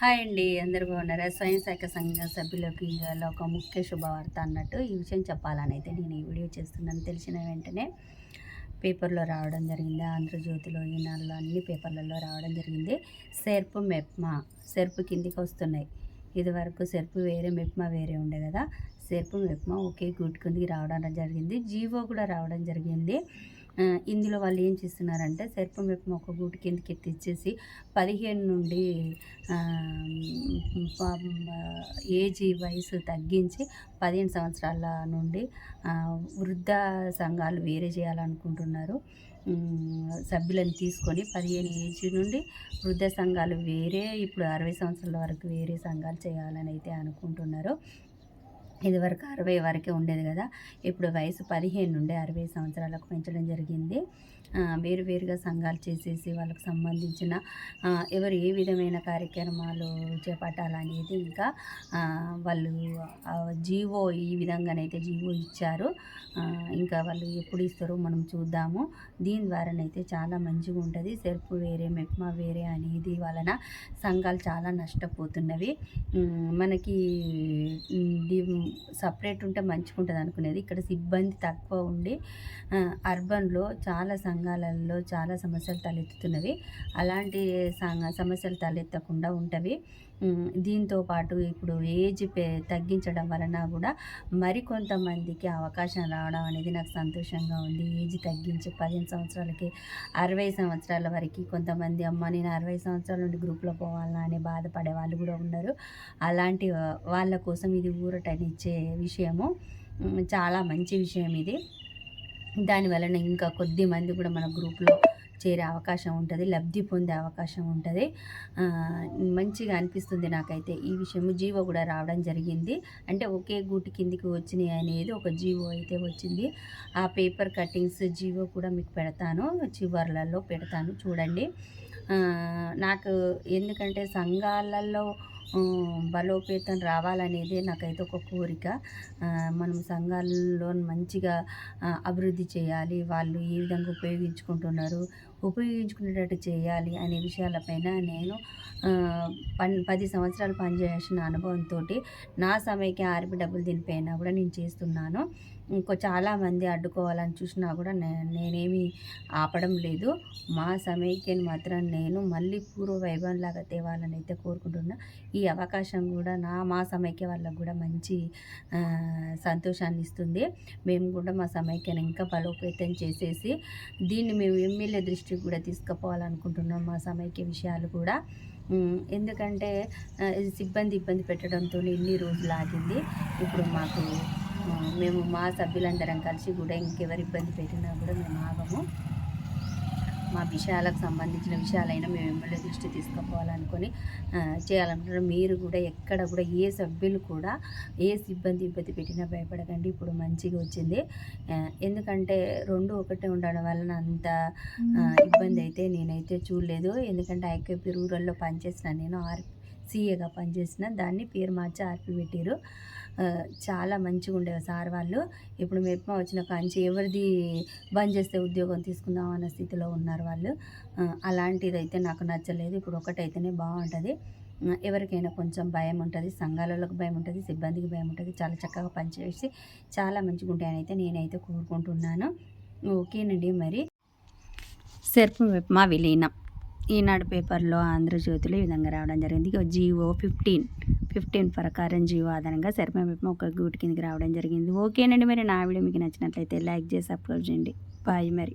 Hi అండి అందరూ బాగున్నారా? స్వయం శాఖ సంఘ సభ్యులకి ఒక ముఖ్య శుభవార్త అన్నట్టు ఈ విషయం చెప్పాలని అయితే నేను ఈ వీడియో చేస్తున్నాను. తెలిసిన వెంటనే పేపర్లో రావడం జరిగింది. ఆంధ్రజ్యోతిలో ఈనాడులో అన్ని పేపర్లలో రావడం జరిగింది. సెర్పు మెప్మా సెర్పు కిందికి వస్తున్నాయి. ఇదివరకు సెర్పు వేరే మెప్మా వేరే ఉండే కదా? సెర్పు మెప్మా ఒకే గుడ్ కిందికి రావడం జరిగింది. జీవో కూడా రావడం జరిగింది. ఇందులో వాళ్ళు ఏం చేస్తున్నారంటే సర్పం వైపు ఒక గూటి కిందకి ఎత్తిచ్చేసి పదిహేను నుండి ఏజీ ఏజ్ వయసు తగ్గించి పదిహేను సంవత్సరాల నుండి వృద్ధ సంఘాలు వేరే చేయాలనుకుంటున్నారు. సభ్యులను తీసుకొని పదిహేను ఏజ్ నుండి వృద్ధ సంఘాలు వేరే ఇప్పుడు అరవై సంవత్సరాల వరకు వేరే సంఘాలు చేయాలని అయితే అనుకుంటున్నారు. ఇదివరకు అరవై వరకే ఉండేది కదా. ఇప్పుడు వయసు పదిహేను నుండి అరవై సంవత్సరాలకు పెంచడం జరిగింది. వేరు వేరుగా సంఘాలు చేసేసి వాళ్ళకు సంబంధించిన ఎవరు ఏ విధమైన కార్యక్రమాలు చేపట్టాలనేది ఇంకా వాళ్ళు జీవో ఈ విధంగానైతే జీవో ఇచ్చారు. ఇంకా వాళ్ళు ఎప్పుడు ఇస్తారో మనం చూద్దాము. దీని ద్వారానైతే చాలా మంచిగా ఉంటుంది. సెర్పు వేరే మెప్మా వేరే అనేది వలన సంఘాలు చాలా నష్టపోతున్నవి. మనకి సపరేట్ ఉంటే మంచిగా ఉంటుంది అనుకునేది. ఇక్కడ సిబ్బంది తక్కువ ఉండి అర్బన్లో చాలా సంఘాలలో చాలా సమస్యలు తలెత్తుతున్నవి. అలాంటి సమస్యలు తలెత్తకుండా ఉంటవి. దీంతో పాటు ఇప్పుడు ఏజ్ పే తగ్గించడం వలన కూడా మరికొంతమందికి అవకాశం రావడం అనేది నాకు సంతోషంగా ఉంది. ఏజ్ తగ్గించి పదిహేను సంవత్సరాలకి అరవై సంవత్సరాల వరకు కొంతమంది అమ్మ నేను అరవై సంవత్సరాల నుండి గ్రూప్లో పోవాలా అని బాధపడే వాళ్ళు కూడా ఉన్నారు. అలాంటి వాళ్ళ కోసం ఇది ఊరటనిచ్చే విషయము చాలా మంచి విషయం ఇది. దాని వలన ఇంకా కొద్ది మంది కూడా మన గ్రూప్లో చేరే అవకాశం ఉంటుంది లబ్ధి పొందే అవకాశం ఉంటుంది. మంచిగా అనిపిస్తుంది నాకైతే. ఈ విషయము జీవో కూడా రావడం జరిగింది. అంటే ఒకే గూటి కిందికి వచ్చినాయి అనేది ఒక జీవో అయితే వచ్చింది. ఆ పేపర్ కటింగ్స్ జీవో కూడా మీకు పెడతాను. చివర్లలో పెడతాను. చూడండి. నాకు ఎందుకంటే సంఘాలలో బలోపేతం రావాలనేదే నాకైతే ఒక కోరిక. మనం సంఘాలలో మంచిగా అభివృద్ధి చేయాలి వాళ్ళు ఏ విధంగా ఉపయోగించుకుంటున్నారు ఉపయోగించుకునేటట్టు చేయాలి అనే విషయాలపైన నేను పన్ పది సంవత్సరాలు పనిచేసిన అనుభవంతో నా సమయకి ఆర్పి డబ్బులు దీనిపైన కూడా నేను చేస్తున్నాను. ఇంకో చాలామంది అడ్డుకోవాలని చూసినా కూడా నే నేనేమి ఆపడం లేదు. మా సమైక్యని మాత్రం నేను మళ్ళీ పూర్వ వైభవంలాగా తేవాలని అయితే కోరుకుంటున్నా. ఈ అవకాశం కూడా నా మా సమైక్య వాళ్ళకు కూడా మంచి సంతోషాన్ని ఇస్తుంది. మేము కూడా మా సమైక్యను ఇంకా బలోపేతం చేసేసి దీన్ని మేము ఎమ్మెల్యే దృష్టికి కూడా తీసుకుపోవాలనుకుంటున్నాం మా సమైక్య విషయాలు కూడా. ఎందుకంటే ఇది సిబ్బంది ఇబ్బంది పెట్టడంతో ఇన్ని రోజులు ఆగింది. ఇప్పుడు మాకు మేము మా సభ్యులందరం కలిసి కూడా ఇంకెవరు ఇబ్బంది పెట్టినా కూడా మేము ఆగము. మా విషయాలకు సంబంధించిన విషయాలైనా మేము ఎమ్మెల్యే దృష్టి తీసుకుపోవాలనుకొని చేయాలనుకుంటున్నాం మీరు కూడా ఎక్కడ కూడా ఏ సభ్యులు కూడా ఏ సిబ్బంది ఇబ్బంది పెట్టినా భయపడకండి. ఇప్పుడు మంచిగా వచ్చింది. ఎందుకంటే రెండు ఒకటే ఉండడం వలన అంత ఇబ్బంది అయితే నేనైతే చూడలేదు. ఎందుకంటే ఐక్యపి రూరల్లో పనిచేసిన నేను ఆర్ సీఏగా పనిచేసిన దాన్ని పేరు మార్చి ఆర్పి పెట్టారు చాలా మంచిగా ఉండేవి సార్ వాళ్ళు. ఇప్పుడు మెప్మా వచ్చిన కాంచి ఎవరిది బంద్ చేస్తే ఉద్యోగం తీసుకుందాం అన్న స్థితిలో ఉన్నారు వాళ్ళు. అలాంటిదైతే అలాంటిది అయితే నాకు నచ్చలేదు. ఇప్పుడు ఒకటైతేనే బాగుంటుంది. ఎవరికైనా కొంచెం భయం ఉంటుంది. సంఘాలకు భయం ఉంటుంది. సిబ్బందికి భయం ఉంటుంది. చాలా చక్కగా పనిచేసి చాలా మంచిగా ఉంటాయనైతే నేనైతే కోరుకుంటున్నాను. ఓకేనండి మరి. సెర్పు మా విలీనం. ఈనాడు పేపర్లో ఆంధ్రజ్యోతిలో ఈ విధంగా రావడం జరిగింది. జీవో ఫిఫ్టీన్ ఫిఫ్టీన్ ప్రకారం జీవో ఆధారంగా సెర్ప ఒక గూటి కిందకి రావడం జరిగింది. ఓకేనండి మరి నా వీడియో మీకు నచ్చినట్లయితే లైక్ చేసి సబ్స్క్రైబ్ చేయండి. బాయ్ మరి.